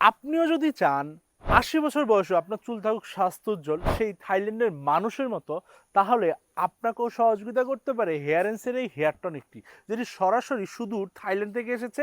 আপনিও যদি চান আশি বছর বয়সে আপনার চুল থাকুক স্বাস্থ্য উজ্জ্বল সেই থাইল্যান্ডের মানুষের মতো, তাহলে আপনাকেও সহযোগিতা করতে পারে হেয়ার এন্সের এই হেয়ার টনিকটি, যেটি সরাসরি সুদূর থাইল্যান্ড থেকে এসেছে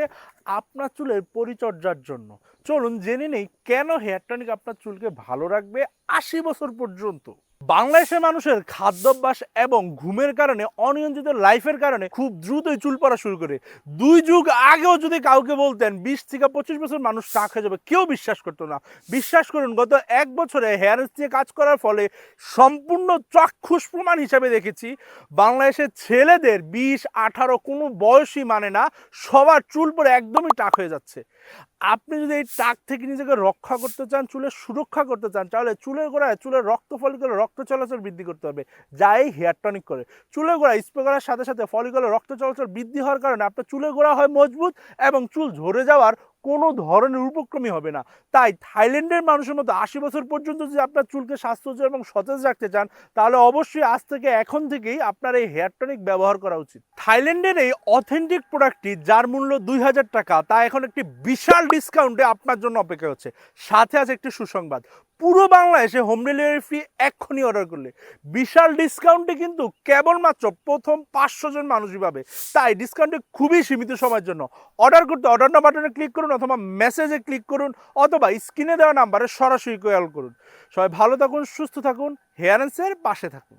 আপনার চুলের পরিচর্যার জন্য। চলুন জেনে নেই কেন হেয়ার টনিক আপনার চুলকে ভালো রাখবে আশি বছর পর্যন্ত। বাংলাদেশের মানুষের খাদ্যাভ্যাস এবং ঘুমের কারণে, অনিয়ন্ত্রিত লাইফের কারণে খুব দ্রুতই চুল পড়া শুরু করে। দুই যুগ আগেও যদি কাউকে বলতেন, বিশ থেকে পঁচিশ বছর মানুষ টাক হয়ে যাবে, কেউ বিশ্বাস করতো না। বিশ্বাস করুন, গত এক বছরে হেয়ার দিয়ে কাজ করার ফলে সম্পূর্ণ চাক্ষুষ প্রমাণ হিসাবে দেখেছি। বাংলাদেশের ছেলেদের বিশ, আঠারো কোনো বয়সই মানে না, সবার চুল পরে একদমই টাক হয়ে যাচ্ছে। আপনি যদি এই টাক থেকে নিজেকে রক্ষা করতে চান, চুলের সুরক্ষা করতে চান, তাহলে চুলের গোড়ায়, চুলের রক্ত ফলিকলে রক্ত চলাচল বৃদ্ধি করতে হবে যা এই হেয়ার টনিক করে। চুলে গোড়ায় স্প্রে করার সাথে সাথে ফলিকলে রক্ত চলাচল বৃদ্ধি হওয়ার কারণে আপনার চুলে গোড়া হয় মজবুত এবং চুল ঝরে যাওয়ার কোনো ধরনের উপক্রমই হবে না। তাই থাইল্যান্ডের মানুষের মতো আশি বছর পর্যন্ত যদি আপনার চুলকে স্বাস্থ্য এবং সতেজ রাখতে চান, তাহলে অবশ্যই আজ থেকে এখন থেকেই আপনার এই হেয়ার টনিক ব্যবহার করা উচিত। থাইল্যান্ডের এই অথেন্টিক প্রোডাক্টটি যার মূল্য দুই হাজার টাকা, তা এখন একটি বিশাল ডিসকাউন্টে আপনার জন্য অপেক্ষা হচ্ছে। সাথে আছে একটি সুসংবাদ। পুরো বাংলাদেশে হোম ডেলিভারি ফ্রি এক্ষুনি অর্ডার করলে। বিশাল ডিসকাউন্টে কিন্তু কেবলমাত্র প্রথম পাঁচশো জন মানুষই পাবে। তাই ডিসকাউন্টে খুবই সীমিত সময়ের জন্য অর্ডার করতে অর্ডার না বাটনে ক্লিক করুন অথবা মেসেজে ক্লিক করুন অথবা স্ক্রিনে দেওয়া নাম্বারে সরাসরি কল করুন। সবাই ভালো থাকুন, সুস্থ থাকুন হেয়ারেন্সের পাশে থাকুন।